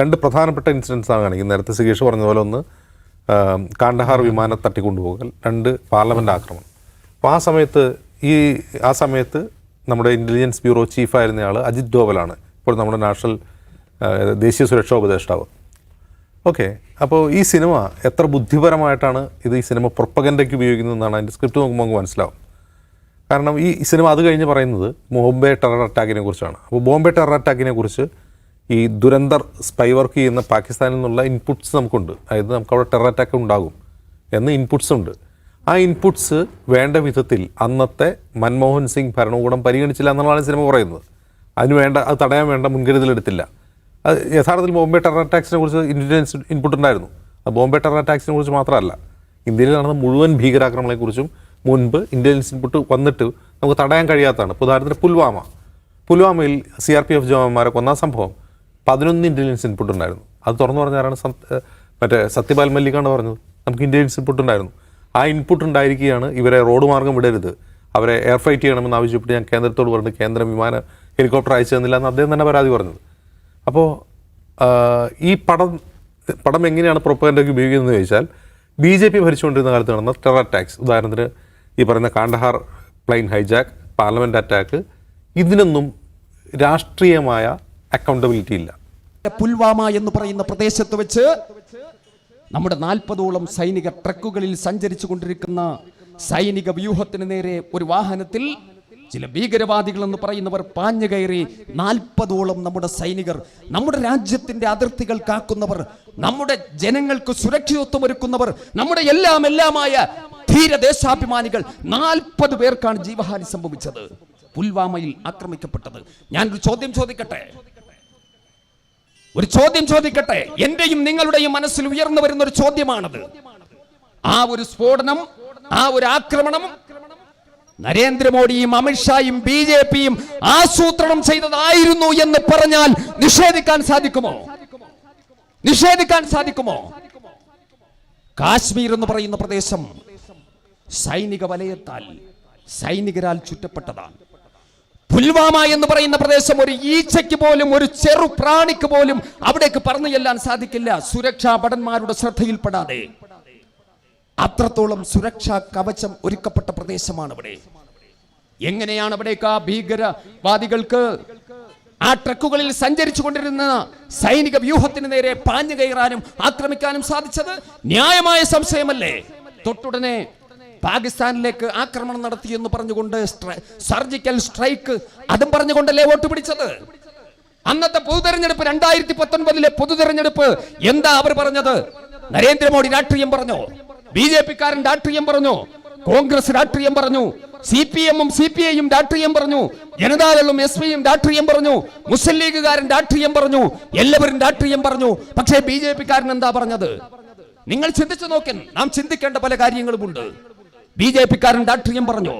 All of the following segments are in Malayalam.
രണ്ട് പ്രധാനപ്പെട്ട ഇൻസിഡൻസാണ് കാണിക്കുന്നത്. നേരത്തെ സുകേഷ് പറഞ്ഞ പോലെ ഒന്ന് കാണ്ഡഹാർ വിമാനം തട്ടിക്കൊണ്ടുപോകൽ രണ്ട് പാർലമെന്റ് ആക്രമണം. അപ്പോൾ ആ സമയത്ത് ഈ ആ സമയത്ത് നമ്മുടെ ഇന്റലിജൻസ് ബ്യൂറോ ചീഫായിരുന്നയാൾ അജിത് ഡോവലാണ്. ഇപ്പോൾ നമ്മുടെ നാഷണൽ ദേശീയ സുരക്ഷാ ഉപദേഷ്ടാവ്. ഓക്കെ അപ്പോൾ ഈ സിനിമ എത്ര ബുദ്ധിപരമായിട്ടാണ് ഇത് ഈ സിനിമ പ്രൊപ്പഗൻഡയ്ക്ക് ഉപയോഗിക്കുന്നതെന്നാണ് അതിന്റെ സ്ക്രിപ്റ്റ് നോക്കുമ്പോൾ നമുക്ക് മനസ്സിലാവും. കാരണം ഈ സിനിമ അത് കഴിഞ്ഞ് പറയുന്നത് ബോംബെ ടെറർ അറ്റാക്കിനെ കുറിച്ചാണ്. അപ്പോൾ ബോംബെ ടെറർ അറ്റാക്കിനെ കുറിച്ച് ഈ ദുരന്തർ സ്പൈ വർക്ക് ചെയ്യുന്ന പാകിസ്ഥാനിൽ നിന്നുള്ള ഇൻപുട്സ് നമുക്കുണ്ട്. അതായത് നമുക്ക് അവിടെ ടെറർ അറ്റാക്ക് ഉണ്ടാകും എന്ന് ഇൻപുട്സ് ഉണ്ട്. ആ ഇൻപുട്സ് വേണ്ട വിധത്തിൽ അന്നത്തെ മൻമോഹൻ സിംഗ് ഭരണകൂടം പരിഗണിച്ചില്ല എന്നുള്ളതാണ് സിനിമ പറയുന്നത്. അതിന് വേണ്ട അത് തടയാൻ വേണ്ട മുൻകരുതലെടുത്തില്ല അത് യഥാർത്ഥത്തിൽ ബോംബെ ടെറർ അറ്റാക്സിനെ കുറിച്ച് ഇന്റലിജൻസ് ഇൻപുട്ട് ഉണ്ടായിരുന്നു. അത് ബോംബെ ടെറർ അറ്റാക്സിനെ കുറിച്ച് മാത്രമല്ല ഇന്ത്യയിൽ നടന്ന മുഴുവൻ ഭീകരാക്രമണങ്ങളെക്കുറിച്ചും മുൻപ് ഇന്റലിജൻസ് ഇൻപുട്ട് വന്നിട്ട് നമുക്ക് തടയാൻ കഴിയാത്തതാണ്. ഉദാഹരണത്തിന് പുൽവാമ. പുൽവാമയിൽ സി ആർ പി എഫ് ജവാന്മാരെ കൊന്ന സംഭവം. പതിനൊന്ന് ഇന്റലിജൻസ് ഇൻപുട്ട് ഉണ്ടായിരുന്നു. അത് തുറന്നു പറഞ്ഞാലാണ് സം- മറ്റേ സത്യപാൽ മല്ലിക്കാണ് പറഞ്ഞത്. നമുക്ക് ഇന്റലിജൻസ് ഇൻപുട്ട് ഉണ്ടായിരുന്നു. ആ ഇൻപുട്ട് ഉണ്ടായിരിക്കുകയാണ് ഇവരെ റോഡ് മാർഗം വിടരുത്. അവരെ എയർ ഫൈറ്റ് ചെയ്യണമെന്ന് ആവശ്യപ്പെട്ട് ഞാൻ കേന്ദ്രത്തോട് പറഞ്ഞു കേന്ദ്രം വിമാന ഹെലികോപ്റ്റർ അയച്ചു തന്നില്ല എന്ന് അദ്ദേഹം തന്നെ പരാതി പറഞ്ഞത്. അപ്പോൾ ഈ പടം പടം എങ്ങനെയാണ് പ്രൊപ്പഗൻഡയ്ക്ക് ഉപയോഗിക്കുന്നത് ചോദിച്ചാൽ ബി ജെ പി ഭരിച്ചുകൊണ്ടിരുന്ന കാലത്ത് നടന്ന ടെറർ അറ്റാക്സ് ഉദാഹരണത്തിന് ഈ പറയുന്ന Kandahar plane hijack parliament attack ഇതിനൊന്നും രാഷ്ട്രീയമായ അക്കൗണ്ടബിലിറ്റി ഇല്ല. പുൽവാമ എന്ന് പറയുന്ന പ്രദേശത്ത് വെച്ച് നമ്മുടെ നാൽപ്പതോളം സൈനിക ട്രക്കുകളിൽ സഞ്ചരിച്ചു കൊണ്ടിരിക്കുന്ന സൈനിക വ്യൂഹത്തിന് നേരെ ഒരു വാഹനത്തിൽ ചില ഭീകരവാദികൾ എന്ന് പറയുന്നവർ പാഞ്ഞു കയറി നാൽപ്പതോളം നമ്മുടെ സൈനികർ നമ്മുടെ രാജ്യത്തിന്റെ അതിർത്തികൾ കാക്കുന്നവർ നമ്മുടെ ജനങ്ങൾക്ക് സുരക്ഷിതത്വം ഒരുക്കുന്നവർ നമ്മുടെ എല്ലാം എല്ലാമായ ധീരദേശാഭിമാനികൾ നാൽപ്പത് പേർക്കാണ് ജീവഹാനി സംഭവിച്ചത്. പുൽവാമയിൽ ആക്രമിക്കപ്പെട്ടത്. ഞാനൊരു ചോദ്യം ചോദിക്കട്ടെ? ഒരു ചോദ്യം ചോദിക്കട്ടെ? എന്റെയും നിങ്ങളുടെയും മനസ്സിൽ ഉയർന്നു വരുന്ന ഒരു ചോദ്യമാണത്. ആ ഒരു സ്ഫോടനം ആ ഒരു ആക്രമണം നരേന്ദ്രമോദിയും അമിത്ഷായും ബി ജെ പിയും ആസൂത്രണം ചെയ്തതായിരുന്നു എന്ന് പറഞ്ഞാൽ നിഷേധിക്കാൻ സാധിക്കുമോ? നിഷേധിക്കാൻ സാധിക്കുമോ? കാശ്മീർ എന്ന് പറയുന്ന പ്രദേശം സൈനിക വലയത്താൽ സൈനികരാൽ ചുറ്റപ്പെട്ടതാണ്. പുൽവാമ എന്ന് പറയുന്ന പ്രദേശം ഒരു ഈച്ചയ്ക്ക് പോലും ഒരു ചെറു പ്രാണിക്ക് പോലും അവിടേക്ക് പറഞ്ഞു ചെല്ലാൻ സാധിക്കില്ല. സുരക്ഷാ ഭടന്മാരുടെ ശ്രദ്ധയിൽപ്പെടാതെ. അത്രത്തോളം സുരക്ഷാ കവചം ഒരുക്കപ്പെട്ട പ്രദേശമാണ് ഇവിടെ. എങ്ങനെയാണ് അവിടേക്ക് ആ ഭീകരവാദികൾക്ക് ആ ട്രക്കുകളിൽ സഞ്ചരിച്ചു കൊണ്ടിരുന്ന സൈനിക വ്യൂഹത്തിന് നേരെ പാഞ്ഞു കയറാനും ആക്രമിക്കാനും സാധിച്ചത്? ന്യായമായ സംശയമല്ലേ? തൊട്ടുടനെ പാകിസ്ഥാനിലേക്ക് ആക്രമണം നടത്തി എന്ന് പറഞ്ഞുകൊണ്ട് സർജിക്കൽ സ്ട്രൈക്ക് അതും പറഞ്ഞുകൊണ്ടല്ലേ വോട്ട് പിടിച്ചത്? അന്നത്തെ പൊതുതെരഞ്ഞെടുപ്പ് രണ്ടായിരത്തി പത്തൊൻപതിലെ പൊതുതെരഞ്ഞെടുപ്പ് എന്താ അവർ പറഞ്ഞത്? നരേന്ദ്രമോദി രാഷ്ട്രീയം പറഞ്ഞു? ബി ജെ പിക്കാരൻ രാഷ്ട്രീയം പറഞ്ഞു? കോൺഗ്രസ് രാഷ്ട്രീയം പറഞ്ഞു. സി പി എമ്മും സി പി ഐയും രാഷ്ട്രീയം പറഞ്ഞു. ജനതാദളും എസ് പിയും രാഷ്ട്രീയം പറഞ്ഞു. മുസ്ലിം ലീഗുകാരൻ രാഷ്ട്രീയം പറഞ്ഞു. എല്ലാവരും രാഷ്ട്രീയം പറഞ്ഞു. പക്ഷേ ബി ജെ പിക്കാരൻ എന്താ പറഞ്ഞത്? നിങ്ങൾ ചിന്തിച്ചു നോക്കൻ. നാം ചിന്തിക്കേണ്ട പല കാര്യങ്ങളുമുണ്ട്. ബി ജെ പിക്കാരൻ രാഷ്ട്രീയം പറഞ്ഞു.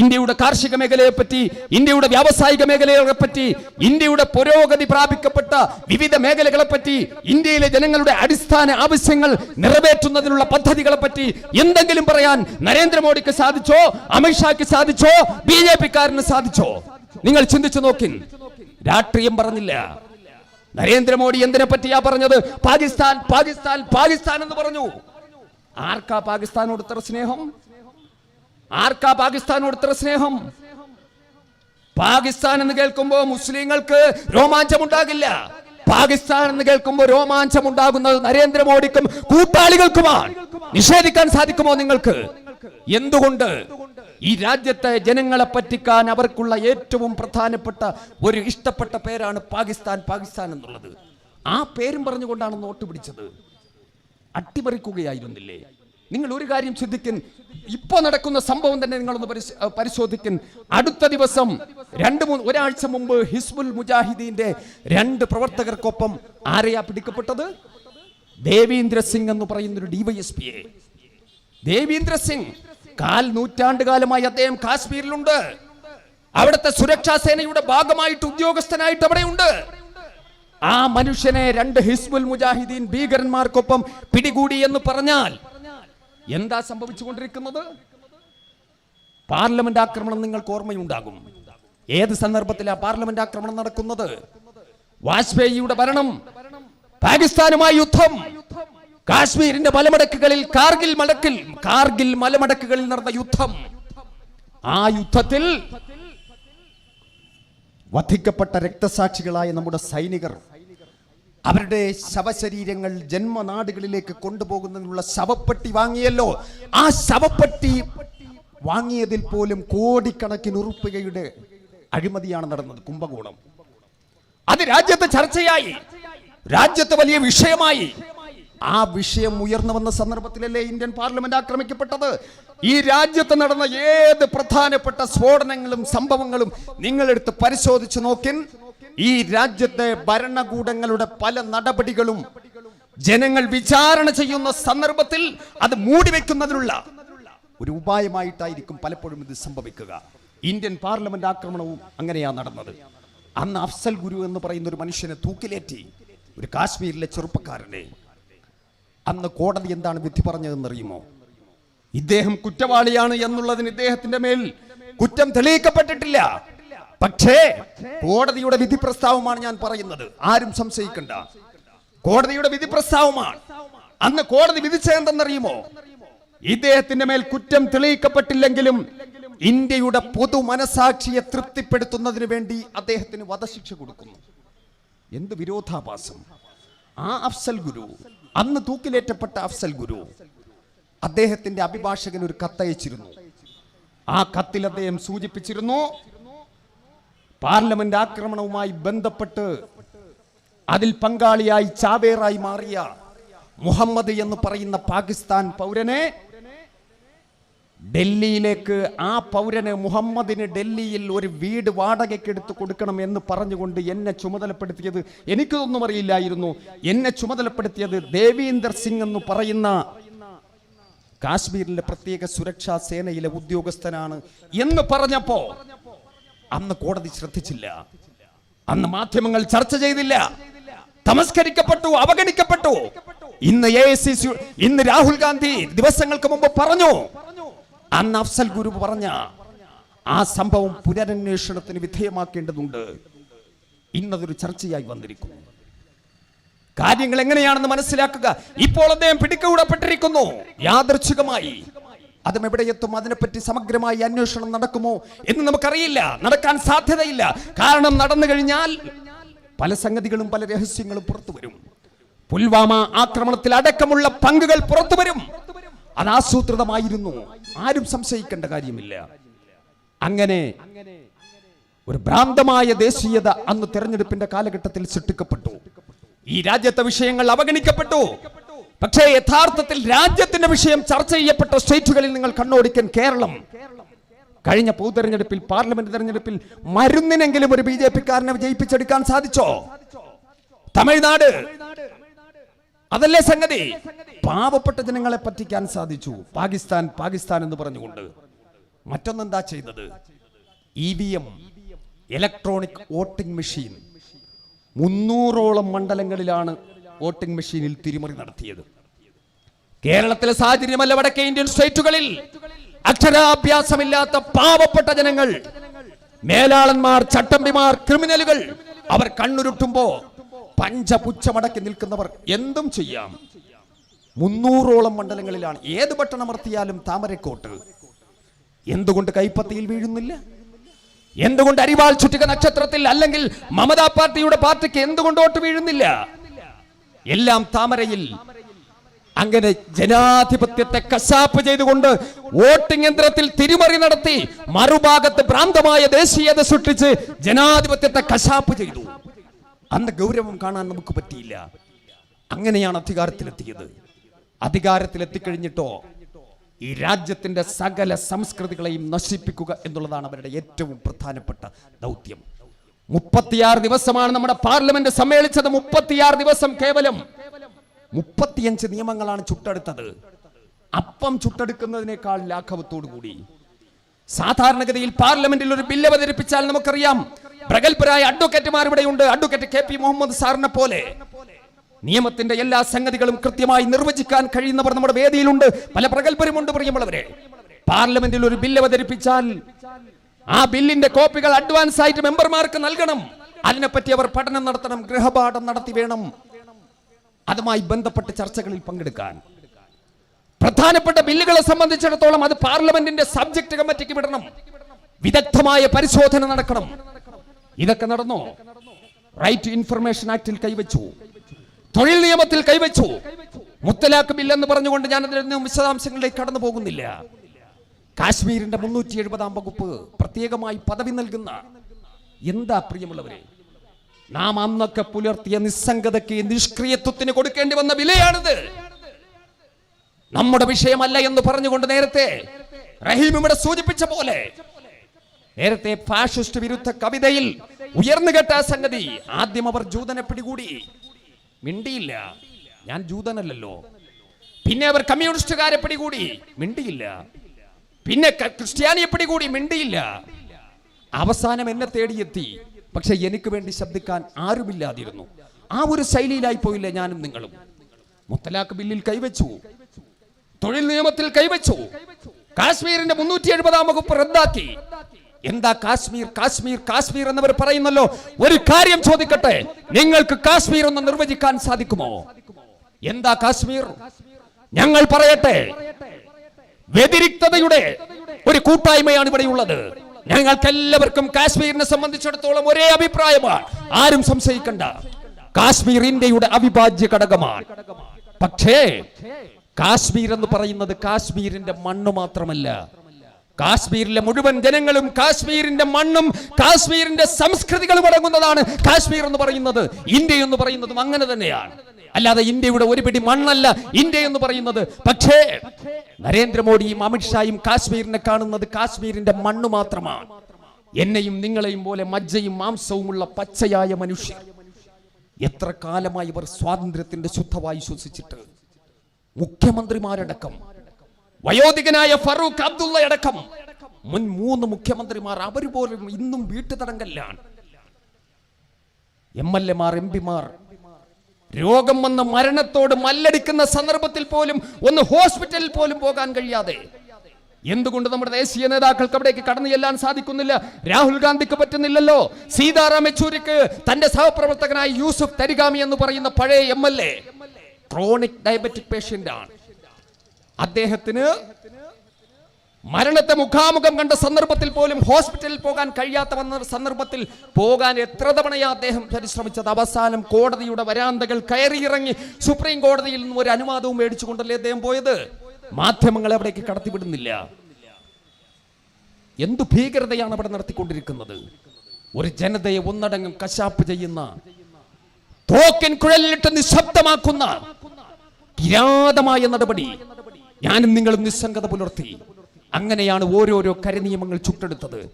ഇന്ത്യയുടെ കാർഷിക മേഖലയെ പറ്റി ഇന്ത്യയുടെ വ്യാവസായിക മേഖലയെ പറ്റി ഇന്ത്യയുടെ പുരോഗതി പ്രാപിക്കപ്പെട്ട വിവിധ മേഖലകളെ പറ്റി ഇന്ത്യയിലെ ജനങ്ങളുടെ അടിസ്ഥാന ആവശ്യങ്ങൾ നിറവേറ്റുന്നതിനുള്ള പദ്ധതികളെ പറ്റി എന്തെങ്കിലും പറയാൻ നരേന്ദ്രമോദിക്ക് സാധിച്ചോ അമിത്ഷാക്ക് സാധിച്ചോ ബി ജെ പിക്കാരന് സാധിച്ചോ? നിങ്ങൾ ചിന്തിച്ചു നോക്കി രാഷ്ട്രീയം പറഞ്ഞില്ല. നരേന്ദ്രമോദി എന്തിനെ പറ്റിയാ പറഞ്ഞത്? പാകിസ്ഥാൻ പാകിസ്ഥാൻ പാകിസ്ഥാൻ എന്ന് പറഞ്ഞു. ആർക്കാ പാകിസ്ഥാനോട് ഇത്ര സ്നേഹം? ആർക്കാ പാകിസ്ഥാനോട് ഇത്ര സ്നേഹം? പാകിസ്ഥാൻ എന്ന് കേൾക്കുമ്പോൾ മുസ്ലിങ്ങൾക്ക് രോമാഞ്ചമുണ്ടാകില്ല. പാകിസ്ഥാൻ എന്ന് കേൾക്കുമ്പോൾ രോമാഞ്ചമുണ്ടാകുന്നത് നരേന്ദ്രമോദിക്കും കൂട്ടാളികൾക്കുമാണ്. നിഷേധിക്കാൻ സാധിക്കുമോ നിങ്ങൾക്ക്? എന്തുകൊണ്ട്? ഈ രാജ്യത്തെ ജനങ്ങളെ പറ്റിക്കാൻ അവർക്കുള്ള ഏറ്റവും പ്രധാനപ്പെട്ട ഒരു ഇഷ്ടപ്പെട്ട പേരാണ് പാകിസ്ഥാൻ പാകിസ്ഥാൻ എന്നുള്ളത്. ആ പേരും പറഞ്ഞുകൊണ്ടാണ് നോട്ട് പിടിച്ചത്. അട്ടിമറിക്കുകയായിരുന്നില്ലേ? നിങ്ങൾ ഒരു കാര്യം ചിന്തിക്കൻ. ഇപ്പോൾ നടക്കുന്ന സംഭവം തന്നെ നിങ്ങളൊന്ന് പരിശ- അഹ് പരിശോധിക്കൻ. അടുത്ത ദിവസം രണ്ട് മൂന്ന് ഒരാഴ്ച മുമ്പ് ഹിസ്ബുൽ മുജാഹിദീന്റെ രണ്ട് പ്രവർത്തകർക്കൊപ്പം ആരെയാ പിടിക്കപ്പെട്ടത്? ദേവീന്ദ്ര സിംഗ് എന്ന് പറയുന്ന ഒരു ഡിവൈഎസ്പിയെ ദേവീന്ദ്ര സിംഗ് കാൽ നൂറ്റാണ്ട് കാലമായി അദ്ദേഹം കാശ്മീരിലുണ്ട്. അവിടുത്തെ സുരക്ഷാ സേനയുടെ ഭാഗമായിട്ട് ഉദ്യോഗസ്ഥനായിട്ട് അവിടെയുണ്ട്. ആ മനുഷ്യനെ രണ്ട് ഹിസ്ബുൽ മുജാഹിദീൻ ഭീകരന്മാർക്കൊപ്പം പിടികൂടി എന്ന് പറഞ്ഞാൽ എന്താ സംഭവിച്ചുകൊണ്ടിരിക്കുന്നത്? പാർലമെന്റ് ആക്രമണം നിങ്ങൾക്ക് ഓർമ്മയുണ്ടാകും. ഏത് സന്ദർഭത്തിലാണ് പാർലമെന്റ് ആക്രമണം നടക്കുന്നത്? വാജ്പേയിയുടെ ഭരണം പാകിസ്ഥാനുമായി യുദ്ധം കാശ്മീരിന്റെ മലമടക്കുകളിൽ കാർഗിൽ മലക്കിൽ കാർഗിൽ മലമടക്കുകളിൽ നടന്ന യുദ്ധം. ആ യുദ്ധത്തിൽ വധിക്കപ്പെട്ട രക്തസാക്ഷികളായ നമ്മുടെ സൈനികർ അവരുടെ ശവശരീരങ്ങൾ ജന്മനാടുകളിലേക്ക് കൊണ്ടുപോകുന്നതിനുള്ള ശവപ്പെട്ടി വാങ്ങിയല്ലോ. ആ ശവപ്പെട്ടി വാങ്ങിയതിൽ പോലും കോടിക്കണക്കിന് ഉറുപ്പികയുടെ അഴിമതിയാണ് നടന്നത് കുംഭകോണം. അത് രാജ്യത്ത് ചർച്ചയായി. രാജ്യത്ത് വലിയ വിഷയമായി. ആ വിഷയം ഉയർന്നു വന്ന സന്ദർഭത്തിലല്ലേ ഇന്ത്യൻ പാർലമെന്റ് ആക്രമിക്കപ്പെട്ടത്? ഈ രാജ്യത്ത് നടന്ന ഏത് പ്രധാനപ്പെട്ട സ്ഫോടനങ്ങളും സംഭവങ്ങളും നിങ്ങളെടുത്ത് പരിശോധിച്ചു നോക്കിൻ. ഈ രാജ്യത്തെ ഭരണകൂടങ്ങളുടെ പല നടപടികളും ജനങ്ങൾ വിചാരണ ചെയ്യുന്ന സന്ദർഭത്തിൽ അത് മൂടിവെക്കുന്നതിനുള്ള ഒരു ഉപായമായിട്ടായിരിക്കും പലപ്പോഴും ഇത് സംഭവിക്കുക. ഇന്ത്യൻ പാർലമെന്റ് ആക്രമണവും അങ്ങനെയാ നടന്നത്. അന്ന് അഫ്സൽ ഗുരു എന്ന് പറയുന്ന ഒരു മനുഷ്യനെ തൂക്കിലേറ്റി ഒരു കാശ്മീരിലെ ചെറുപ്പക്കാരനെ. അന്ന് കോടതി എന്താണ് വിധി പറഞ്ഞതെന്നറിയുമോ? ഇദ്ദേഹം കുറ്റവാളിയാണ് എന്നുള്ളതിന് ഇദ്ദേഹത്തിന്റെ മേൽ കുറ്റം തെളിയിക്കപ്പെട്ടിട്ടില്ല. പക്ഷേ കോടതിയുടെ വിധി പ്രസ്താവമാണ് ഞാൻ പറയുന്നത്. ആരും സംശയിക്കണ്ട. കോടതിയുടെ വിധി പ്രസ്താവമാണ്. അന്ന് കോടതി വിധിച്ചെന്തെന്നറിയുമോ ഇദ്ദേഹത്തിന്റെ മേൽ കുറ്റം തെളിയിക്കപ്പെട്ടില്ലെങ്കിലും ഇന്ത്യയുടെ പൊതു മനസാക്ഷിയെ തൃപ്തിപ്പെടുത്തുന്നതിന് വേണ്ടി അദ്ദേഹത്തിന് വധശിക്ഷ കൊടുക്കുന്നു. എന്ത് വിരോധാഭാസം? ആ അഫ്സൽ ഗുരു അന്ന് തൂക്കിലേറ്റപ്പെട്ട അഫ്സൽ ഗുരു അദ്ദേഹത്തിന്റെ അഭിഭാഷകൻ ഒരു കത്തയച്ചിരുന്നു. ആ കത്തിൽ അദ്ദേഹം സൂചിപ്പിച്ചിരുന്നു പാർലമെന്റ് ആക്രമണവുമായി ബന്ധപ്പെട്ട് അതിൽ പങ്കാളിയായി ചാവേറായി മാറിയ മുഹമ്മദ് എന്ന് പറയുന്ന പാകിസ്ഥാൻ പൗരനെ ഡൽഹിയിലേക്ക് ആ പൗരന് മുഹമ്മദിന് ഡൽഹിയിൽ ഒരു വീട് വാടകയ്ക്ക് എടുത്ത് കൊടുക്കണം എന്ന് പറഞ്ഞുകൊണ്ട് എന്നെ ചുമതലപ്പെടുത്തിയത് എനിക്കൊന്നും അറിയില്ലായിരുന്നു. എന്നെ ചുമതലപ്പെടുത്തിയത് ദേവീന്ദർ സിംഗ് എന്ന് പറയുന്ന കാശ്മീരിലെ പ്രത്യേക സുരക്ഷാ സേനയിലെ ഉദ്യോഗസ്ഥനാണ് എന്ന് പറഞ്ഞപ്പോ അന്ന് കോടതി ശ്രദ്ധിച്ചില്ല. അന്ന് മാധ്യമങ്ങൾ ചർച്ച ചെയ്തില്ല. തമസ്കരിക്കപ്പെട്ടു അവഗണിക്കപ്പെട്ടു. ഇന്ന് എ ഇന്ന് രാഹുൽ ഗാന്ധി ദിവസങ്ങൾക്ക് മുമ്പ് പറഞ്ഞു. അന്ന് അഫ്സൽ ഗുരു പറഞ്ഞ ആ സംഭവം പുനരന്വേഷണത്തിന് വിധേയമാക്കേണ്ടതുണ്ട്. ഇന്നതൊരു ചർച്ചയായി വന്നിരിക്കുന്നു. കാര്യങ്ങൾ എങ്ങനെയാണെന്ന് മനസ്സിലാക്കുക. ഇപ്പോൾ അദ്ദേഹം പിടിക്കൂടപ്പെട്ടിരിക്കുന്നു. യാദൃച്ഛികമായി. അതും എവിടെ എത്തും? അതിനെപ്പറ്റി സമഗ്രമായി അന്വേഷണം നടക്കുമോ എന്ന് നമുക്കറിയില്ല. നടക്കാൻ സാധ്യതയില്ല. കാരണം നടന്നു കഴിഞ്ഞാൽ പല സംഗതികളും പല രഹസ്യങ്ങളും പുറത്തു വരും. പുൽവാമ ആക്രമണത്തിൽ അടക്കമുള്ള പങ്കുകൾ പുറത്തു വരും. അത് ആസൂത്രിതമായിരുന്നു. ആരും സംശയിക്കേണ്ട കാര്യമില്ല. അങ്ങനെ ഒരു ഭ്രാന്തമായ ദേശീയത അന്ന് തെരഞ്ഞെടുപ്പിന്റെ കാലഘട്ടത്തിൽ സൃഷ്ടിക്കപ്പെട്ടു. ഈ രാജ്യത്തെ വിഷയങ്ങൾ അവഗണിക്കപ്പെട്ടു. പക്ഷേ യഥാർത്ഥത്തിൽ രാജ്യത്തിന്റെ വിഷയം ചർച്ച ചെയ്യപ്പെട്ട സ്റ്റേറ്റുകളിൽ നിങ്ങൾ കണ്ണോടിക്കാൻ കേരളം. കഴിഞ്ഞ പൊതുതെരഞ്ഞെടുപ്പിൽ പാർലമെന്റ് തെരഞ്ഞെടുപ്പിൽ മരുന്നിനെങ്കിലും ഒരു ബി ജെ പിക്കാരനെ വിജയിപ്പിച്ചെടുക്കാൻ സാധിച്ചോ? തമിഴ്നാട്. അതല്ലേ സംഗതി? പാവപ്പെട്ട ജനങ്ങളെ പറ്റിക്കാൻ സാധിച്ചു. പാകിസ്ഥാൻ പാകിസ്ഥാൻ എന്ന് പറഞ്ഞുകൊണ്ട്. മറ്റൊന്നെന്താ ചെയ്തത്? E V M electronic voting machine. മുന്നൂറോളം മണ്ഡലങ്ങളിലാണ് വോട്ടിംഗ് മെഷീനിൽ തിരിമറി നടത്തിയത്. കേരളത്തിലെ സാഹചര്യമല്ല വടക്കേ ഇന്ത്യൻ സ്റ്റേറ്റുകളിൽ. അക്ഷരാഭ്യാസമില്ലാത്ത പാവപ്പെട്ട ജനങ്ങൾ മേലാളന്മാർ ചട്ടമ്പിമാർ ക്രിമിനലുകൾ അവർ കണ്ണുരുട്ടുമ്പോ പഞ്ചപുച്ഛമടക്കി നിൽക്കുന്നവർ എന്തും ചെയ്യാം. മുന്നൂറോളം മണ്ഡലങ്ങളിലാണ് ഏത് ബട്ടൺ അമർത്തിയാലും താമരക്കോട്ട്. എന്തുകൊണ്ട് കൈപ്പത്തിയിൽ വീഴുന്നില്ല? എന്തുകൊണ്ട് അരിവാൾ ചുറ്റിക നക്ഷത്രത്തിൽ അല്ലെങ്കിൽ മമതാ പാർട്ടിയുടെ പാർട്ടിക്ക് എന്തുകൊണ്ട് വോട്ട് വീഴുന്നില്ല? എല്ലാം താമരയിൽ അങ്ങനെ ജനാധിപത്യത്തെ കശാപ്പ് ചെയ്തുകൊണ്ട് വോട്ടിംഗ് യന്ത്രത്തിൽ തിരിമറി നടത്തി മറുഭാഗത്ത് ഭ്രാന്തമായ ദേശീയത സൃഷ്ടിച്ച് ജനാധിപത്യത്തെ കശാപ്പ് ചെയ്തു. അന്ന് ഗൗരവം കാണാൻ നമുക്ക് പറ്റിയില്ല. അങ്ങനെയാണ് അധികാരത്തിലെത്തിയത്. അധികാരത്തിലെത്തിക്കഴിഞ്ഞിട്ടോ ഈ രാജ്യത്തിന്റെ സകല സംസ്കൃതികളെയും നശിപ്പിക്കുക എന്നുള്ളതാണ് അവരുടെ ഏറ്റവും പ്രധാനപ്പെട്ട ദൗത്യം. മുപ്പത്തിയാറ് ദിവസമാണ് നമ്മുടെ പാർലമെന്റ് സമ്മേളിച്ചത്. മുപ്പത്തിയാറ് ദിവസം കേവലം മുപ്പത്തിയഞ്ച് നിയമങ്ങളാണ് ചുട്ടെടുത്തത്. അപ്പം ചുട്ടെടുക്കുന്നതിനേക്കാൾ ലാഘവത്തോടു കൂടി. സാധാരണഗതിയിൽ പാർലമെന്റിൽ ഒരു ബില്ല് അവതരിപ്പിച്ചാൽ നമുക്കറിയാം. പ്രഗത്ഭരായ അഡ്വക്കേറ്റുമാർ ഇവിടെയുണ്ട്. അഡ്വക്കേറ്റ് കെ പി മുഹമ്മദ് സാറിനെ പോലെ. നിയമത്തിന്റെ എല്ലാ സംഗതികളും കൃത്യമായി നിർവചിക്കാൻ കഴിയുന്നവർ നമ്മുടെ വേദിയിലുണ്ട്. പല പ്രഗത്ഭരുമുണ്ട് പ്രിയമുള്ളവരെ. പാർലമെന്റിൽ ഒരു ബില്ല് അവതരിപ്പിച്ചാൽ ആ ബില്ലിന്റെ കോപ്പികൾ അഡ്വാൻസ് ആയിട്ട് മെമ്പർമാർക്ക് നൽകണം. അതിനെപ്പറ്റി അവർ പഠനം നടത്തണം ഗൃഹപാഠം നടത്തി വേണം. അതുമായി ബന്ധപ്പെട്ട് ചർച്ചകളിൽ പങ്കെടുക്കാൻ. പ്രധാനപ്പെട്ട ബില്ലുകളെ സംബന്ധിച്ചിടത്തോളം അത് പാർലമെന്റിന്റെ സബ്ജക്ട് കമ്മിറ്റിക്ക് വിടണം. വിദഗ്ധമായ പരിശോധന നടക്കണം. ഇതൊക്കെ നടന്നോ? റൈറ്റ് ഇൻഫർമേഷൻ ആക്ടിൽ കൈവച്ചു. തൊഴിൽ നിയമത്തിൽ കൈവച്ചു. മുത്തലാഖ് ബില്ലെന്ന് പറഞ്ഞുകൊണ്ട് ഞാൻ നിന്നും വിശദാംശങ്ങളിലേക്ക് കടന്നു പോകുന്നില്ല കാശ്മീരിന്റെ മുന്നൂറ്റി എഴുപതാം വകുപ്പ് പ്രത്യേകമായി പദവി നൽകുന്ന എന്താ പ്രിയമുള്ളവരെ നാം അന്നൊക്കെ പുലർത്തിയ നിസ്സംഗതയ്ക്ക് നിഷ്ക്രിയത്വത്തിന് കൊടുക്കേണ്ടി വന്ന വിലയാണിത്. നമ്മുടെ വിഷയമല്ല എന്ന് പറഞ്ഞുകൊണ്ട് നേരത്തെ റഹീം ഇവിടെ സൂചിപ്പിച്ച പോലെ നേരത്തെ ഫാഷിസ്റ്റ് വിരുദ്ധ കവിതയിൽ ഉയർന്നു കേട്ട സംഗതി ആദ്യം അവർ ജൂതനെ പിടികൂടി. മിണ്ടിയില്ല ഞാൻ ജൂതനല്ലല്ലോ. പിന്നെ അവർ കമ്മ്യൂണിസ്റ്റുകാരെ പിടികൂടി. മിണ്ടിയില്ല. പിന്നെ ക്രിസ്ത്യാനി എപ്പടി കൂടി മിണ്ടിയില്ല. അവസാനം എന്നെ തേടിയെത്തി. പക്ഷെ എനിക്ക് വേണ്ടി ശബ്ദിക്കാൻ ആരുമില്ലാതിരുന്നു. ആ ഒരു ശൈലിയിലായി പോയില്ല ഞാനും നിങ്ങളും. മുത്തലാഖ് ബില്ലിൽ കൈവച്ചു. തൊഴിൽ നിയമത്തിൽ കൈവച്ചു. കാശ്മീരിന്റെ മുന്നൂറ്റി എഴുപതാം വകുപ്പ് റദ്ദാക്കി. എന്താ കാശ്മീർ കാശ്മീർ കാശ്മീർ എന്നവർ പറയുന്നല്ലോ? ഒരു കാര്യം ചോദിക്കട്ടെ. നിങ്ങൾക്ക് കാശ്മീർ ഒന്ന് നിർവചിക്കാൻ സാധിക്കുമോ? എന്താ കാശ്മീർ? ഞങ്ങൾ പറയട്ടെ. വ്യതിരിക്തതയുടെ ഒരു കൂട്ടായ്മയാണ് ഇവിടെയുള്ളത്. ഞങ്ങൾക്ക് എല്ലാവർക്കും കാശ്മീരിനെ സംബന്ധിച്ചിടത്തോളം ഒരേ അഭിപ്രായമാണ്. ആരും സംശയിക്കണ്ട. കാശ്മീർ ഇന്ത്യയുടെ അവിഭാജ്യ ഘടകമാണ്. പക്ഷേ കാശ്മീർ എന്ന് പറയുന്നത് കാശ്മീരിന്റെ മണ്ണ് മാത്രമല്ല കാശ്മീരിലെ മുഴുവൻ ജനങ്ങളും കാശ്മീരിന്റെ മണ്ണും കാശ്മീരിന്റെ സംസ്കൃതികളും അടങ്ങുന്നതാണ്. കാശ്മീർ എന്ന് പറയുന്നത് ഇന്ത്യ എന്ന് പറയുന്നതും അങ്ങനെ തന്നെയാണ്. അല്ലാതെ ഇന്ത്യയുടെ ഒരു പിടി മണ്ണല്ല ഇന്ത്യ എന്ന് പറയുന്നത്. പക്ഷേ നരേന്ദ്രമോദിയും അമിത്ഷായും കാശ്മീരിനെ കാണുന്നത് കാശ്മീരിന്റെ മണ്ണ് മാത്രമാണ്. എന്നെയും നിങ്ങളെയും പോലെ മജ്ജയും മാംസവുമുള്ള പച്ചയായ മനുഷ്യർ. എത്ര കാലമായി ഇവർ സ്വാതന്ത്ര്യത്തിന്റെ ശുദ്ധവായു ശ്വസിച്ചിട്ട് മുഖ്യമന്ത്രിമാരടക്കം വയോധികനായ ഫറൂഖ് അബ്ദുള്ള അടക്കം. മുൻ മൂന്ന് മുഖ്യമന്ത്രിമാർ അവർ പോലും ഇന്നും വീട്ടുതടങ്കലിലാണ്. എം എൽ എമാർ എം പിമാർ രോഗം വന്ന് മരണത്തോട് മല്ലടിക്കുന്ന സന്ദർഭത്തിൽ പോലും ഒന്ന് ഹോസ്പിറ്റലിൽ പോലും പോകാൻ കഴിയാതെ എന്തുകൊണ്ട് നമ്മുടെ ദേശീയ നേതാക്കൾക്ക് അവിടേക്ക് കടന്നു ചെല്ലാൻ സാധിക്കുന്നില്ല? രാഹുൽ ഗാന്ധിക്ക് പറ്റുന്നില്ലല്ലോ. സീതാറാം യെച്ചൂരിക്ക് തന്റെ സഹപ്രവർത്തകനായ യൂസുഫ് തരികാമി എന്ന് പറയുന്ന പഴയ M L A. Chronic diabetic patient ആണ്. അദ്ദേഹത്തിന് മരണത്തെ മുഖാമുഖം കണ്ട സന്ദർഭത്തിൽ പോലും ഹോസ്പിറ്റലിൽ പോകാൻ കഴിയാത്ത വന്ന സന്ദർഭത്തിൽ പോകാൻ എത്ര തവണയാ അദ്ദേഹം പരിശ്രമിച്ചത്? അവസാനം കോടതിയുടെ വരാന്തകൾ കയറിയിറങ്ങി സുപ്രീം കോടതിയിൽ നിന്നും ഒരു അനുവാദവും മേടിച്ചുകൊണ്ടല്ലേ അദ്ദേഹം പോയത്? മാധ്യമങ്ങളെ അവിടേക്ക് കടത്തിവിടുന്നില്ല. എന്തു ഭീകരതയാണ് അവിടെ നടത്തിക്കൊണ്ടിരിക്കുന്നത്? ഒരു ജനതയെ ഒന്നടങ്കം കശാപ്പ് ചെയ്യുന്ന തോക്കൻ കുഴലിലിട്ട് നിശബ്ദമാക്കുന്ന കിരാതമായ നടപടി. ഞാനും നിങ്ങളും നിസ്സംഗത പുലർത്തി. അങ്ങനെയാണ് ഓരോരോ കരനിയമങ്ങൾ ചുട്ടെടുത്തത്.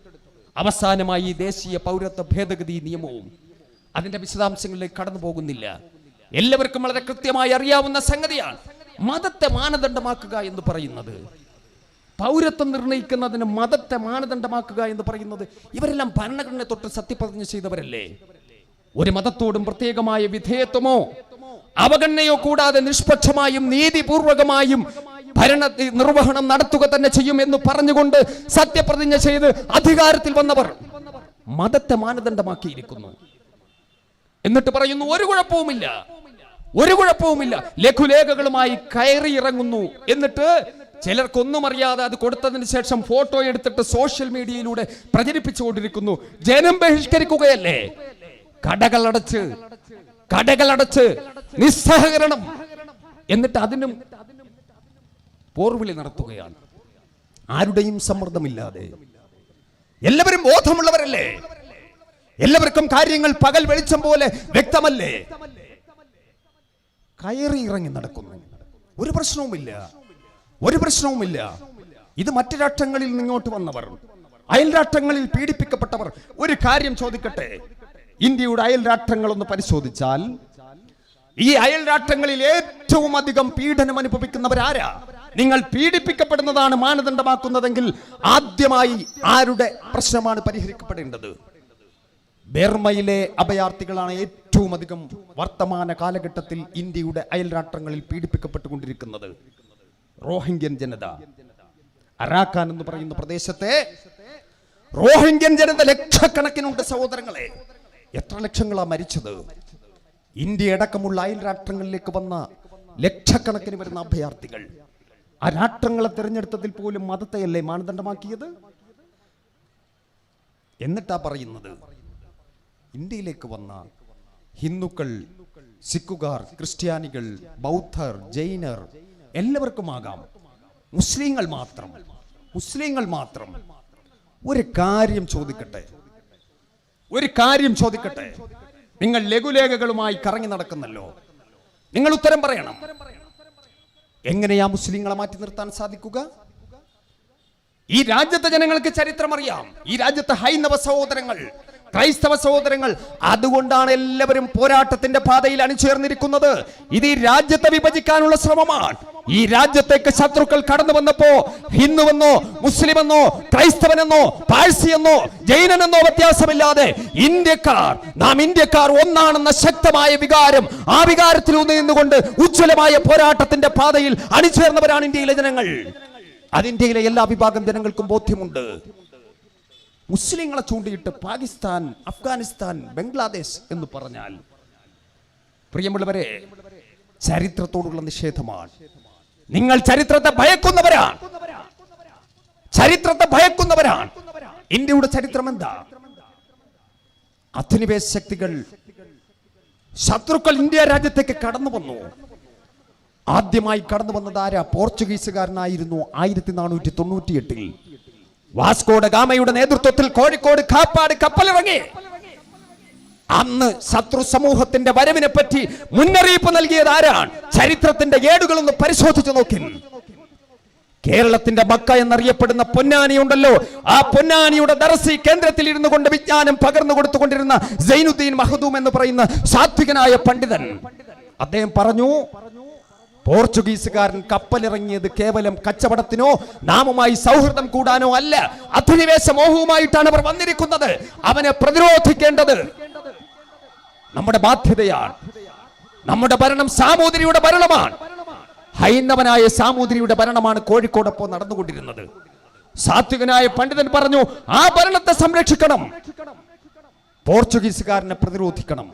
അവസാനമായി ദേശീയ പൗരത്വ ഭേദഗതി നിയമവും അതിന്റെ വിശദാംശങ്ങളിലേക്ക് കടന്നു പോകുന്നില്ല. എല്ലാവർക്കും വളരെ കൃത്യമായി അറിയാവുന്ന സംഗതിയാണ് മതത്തെ മാനദണ്ഡമാക്കുക എന്ന് പറയുന്നത്. പൗരത്വം നിർണയിക്കുന്നതിന് മതത്തെ മാനദണ്ഡമാക്കുക എന്ന് പറയുന്നത് ഇവരെല്ലാം ഭരണഘടന തൊട്ട് സത്യപ്രതിജ്ഞ ചെയ്തവരല്ലേ? ഒരു മതത്തോടും പ്രത്യേകമായ വിധേയത്വമോ അവഗണനയോ കൂടാതെ നിഷ്പക്ഷമായും നീതിപൂർവകമായും ഭരണ നിർവഹണം നടത്തുക തന്നെ ചെയ്യും എന്ന് പറഞ്ഞുകൊണ്ട് സത്യപ്രതിജ്ഞ ചെയ്ത് അധികാരത്തിൽ വന്നവർ മതത്തെ മാനദണ്ഡമാക്കിയിരിക്കുന്നു. എന്നിട്ട് പറയുന്നു ഒരു കുഴപ്പവുമില്ല. ഒരു കുഴപ്പവുമില്ല. ലഘുലേഖകളുമായി കയറി ഇറങ്ങുന്നു എന്നിട്ട് ചിലർക്കൊന്നും അറിയാതെ അത് കൊടുത്തതിന് ശേഷം ഫോട്ടോ എടുത്തിട്ട് സോഷ്യൽ മീഡിയയിലൂടെ പ്രചരിപ്പിച്ചുകൊണ്ടിരിക്കുന്നു. ജനം ബഹിഷ്കരിക്കുകയല്ലേ? കടകളടച്ച് കടകളടച്ച് നിസ്സഹകരണം. എന്നിട്ട് അതിനും പോർവിളി നടത്തുകയാണ്. ആരുടെയും സമ്മർദ്ദമില്ലാതെ. എല്ലാവരും ബോധമുള്ളവരല്ലേ? എല്ലാവർക്കും കാര്യങ്ങൾ പകൽ വെളിച്ചം പോലെ വ്യക്തമല്ലേ? കയറി ഇറങ്ങി നടക്കുന്നു. ഒരു പ്രശ്നവുമില്ല. ഒരു പ്രശ്നവുമില്ല. ഇത് മറ്റു രാഷ്ട്രങ്ങളിൽ നിങ്ങോട്ട് വന്നവർ അയൽ രാഷ്ട്രങ്ങളിൽ പീഡിപ്പിക്കപ്പെട്ടവർ ഒരു കാര്യം ചോദിക്കട്ടെ? ഇന്ത്യയുടെ അയൽ ഒന്ന് പരിശോധിച്ചാൽ ഈ അയൽ രാഷ്ട്രങ്ങളിൽ ഏറ്റവും അധികം പീഡനം അനുഭവിക്കുന്നവരാരാ? നിങ്ങൾ പീഡിപ്പിക്കപ്പെടുന്നതാണ് മാനദണ്ഡമാക്കുന്നതെങ്കിൽ ആദ്യമായി ആരുടെ പ്രശ്നമാണ് പരിഹരിക്കപ്പെടേണ്ടത്? ബർമയിലെ അഭയാർത്ഥികളാണ് ഏറ്റവും അധികം വർത്തമാന കാലഘട്ടത്തിൽ ഇന്ത്യയുടെ അയൽരാഷ്ട്രങ്ങളിൽ പീഡിപ്പിക്കപ്പെട്ടുകൊണ്ടിരിക്കുന്നത്. റോഹിംഗ്യൻ ജനത. അറാഖാൻ എന്ന് പറയുന്ന പ്രദേശത്തെ റോഹിംഗ്യൻ ജനത ലക്ഷക്കണക്കിനുണ്ട് സഹോദരങ്ങളെ. എത്ര ലക്ഷങ്ങളാ മരിച്ചത്? ഇന്ത്യ അടക്കമുള്ള അയൽ രാഷ്ട്രങ്ങളിലേക്ക് വന്ന ലക്ഷക്കണക്കിന് വരുന്ന അഭയാർത്ഥികൾ. ആ രാഷ്ട്രങ്ങളെ തിരഞ്ഞെടുത്തതിൽ പോലും മതത്തെയല്ലേ മാനദണ്ഡമാക്കിയത്? എന്നിട്ടാ പറയുന്നത് ഇന്ത്യയിലേക്ക് വന്ന ഹിന്ദുക്കൾ സിഖുകാർ ക്രിസ്ത്യാനികൾ ബൗദ്ധർ ജൈനർ എല്ലാവർക്കും എല്ലാവർക്കുമാകാം. മുസ്ലിങ്ങൾ മാത്രം മുസ്ലിങ്ങൾ മാത്രം. ഒരു കാര്യം ചോദിക്കട്ടെ ഒരു കാര്യം ചോദിക്കട്ടെ. നിങ്ങൾ ലഘുലേഖകളുമായി കറങ്ങി നടക്കുന്നല്ലോ. നിങ്ങൾ ഉത്തരം പറയണം. എങ്ങനെയാ മുസ്ലിങ്ങളെ മാറ്റി നിർത്താൻ സാധിക്കുക? ഈ രാജ്യത്തെ ജനങ്ങൾക്ക് ചരിത്രം അറിയാം ഈ രാജ്യത്തെ ഹൈന്ദവ സഹോദരങ്ങൾ ക്രൈസ്തവ സഹോദരങ്ങൾ അതുകൊണ്ടാണ് എല്ലാവരും പോരാട്ടത്തിന്റെ പാതയിൽ അണിചേർന്നിരിക്കുന്നത്. ഇത് ഈ രാജ്യത്തെ വിഭജിക്കാനുള്ള ശ്രമമാണ്. ഈ രാജ്യത്തേക്ക് ശത്രുക്കൾ കടന്നു വന്നപ്പോ ഹിന്ദുവെന്നോ മുസ്ലിമെന്നോ ക്രൈസ്തവനെന്നോ പാഴ്സിയെന്നോ ജൈനനെന്നോ വ്യത്യാസമില്ലാതെ ഇന്ത്യക്കാർ നാം ഇന്ത്യക്കാർ ഒന്നാണെന്ന ശക്തമായ വികാരം ആ വികാരത്തിൽ നിന്നുകൊണ്ട് ഉജ്ജ്വലമായ പോരാട്ടത്തിന്റെ പാതയിൽ അണിചേർന്നവരാണ് ഇന്ത്യയിലെ ജനങ്ങൾ. അത് ഇന്ത്യയിലെ എല്ലാ വിഭാഗം ജനങ്ങൾക്കും ബോധ്യമുണ്ട്. മുസ്ലിങ്ങളെ ചൂണ്ടിയിട്ട് പാകിസ്ഥാൻ അഫ്ഗാനിസ്ഥാൻ ബംഗ്ലാദേശ് എന്ന് പറഞ്ഞാൽ പ്രിയമുള്ളവരെ ചരിത്രത്തോടുള്ള നിഷേധമാണ്. നിങ്ങൾ ചരിത്രത്തെ ഭയക്കുന്നവരാണ്. ചരിത്രത്തെ ഭയക്കുന്നവരാണ്. ഇന്ത്യയുടെ ചരിത്രം എന്താ? അധിനിവേശ ശക്തികൾ ശത്രുക്കൾ ഇന്ത്യ രാജ്യത്തേക്ക് കടന്നു വന്നു. ആദ്യമായി കടന്നു വന്നത് ആരാ? പോർച്ചുഗീസുകാരനായിരുന്നു ആയിരത്തി നാനൂറ്റി തൊണ്ണൂറ്റി എട്ടിൽ വാസ്കോഡ ഗാമയുടെ നേതൃത്വത്തിൽ കോഴിക്കോട് കാപ്പാട് കപ്പലിറങ്ങി. അന്ന് ശത്രു സമൂഹത്തിന്റെ വരവിനെ പറ്റി മുന്നറിയിപ്പ് നൽകിയത് ആരാണ്? ചരിത്രത്തിന്റെ ഏടുകളൊന്ന് പരിശോധിച്ചു നോക്കി കേരളത്തിന്റെ മക്ക എന്നറിയപ്പെടുന്ന പൊന്നാനി ഉണ്ടല്ലോ ആ പൊന്നാനിയുടെ ദർസി കേന്ദ്രത്തിൽ ഇരുന്നു കൊണ്ട് വിജ്ഞാനം പകർന്നു കൊടുത്തുകൊണ്ടിരുന്ന സൈനുദ്ദീൻ മഹദൂം എന്ന് പറയുന്ന സാത്വികനായ പണ്ഡിതൻ. അദ്ദേഹം പറഞ്ഞു പോർച്ചുഗീസുകാരൻ കപ്പലിറങ്ങിയത് കേവലം കച്ചവടത്തിനോ നാമുമായി സൗഹൃദം കൂടാനോ അല്ല. അധിനിവേശ മോഹവുമായിട്ടാണ് അവർ വന്നിരിക്കുന്നത്. അവനെ പ്രതിരോധിക്കേണ്ടത് നമ്മുടെ ബാധ്യതയാണ്. നമ്മുടെ ഭരണം സാമൂതിരിയുടെ ഭരണമാണ്. ഹൈന്ദവനായ സാമൂതിരിയുടെ ഭരണമാണ് കോഴിക്കോടൊപ്പം നടന്നുകൊണ്ടിരുന്നത്. സാത്വികനായ പണ്ഡിതൻ പറഞ്ഞു ആ ഭരണത്തെ സംരക്ഷിക്കണം. പോർച്ചുഗീസുകാരനെ പ്രതിരോധിക്കണം.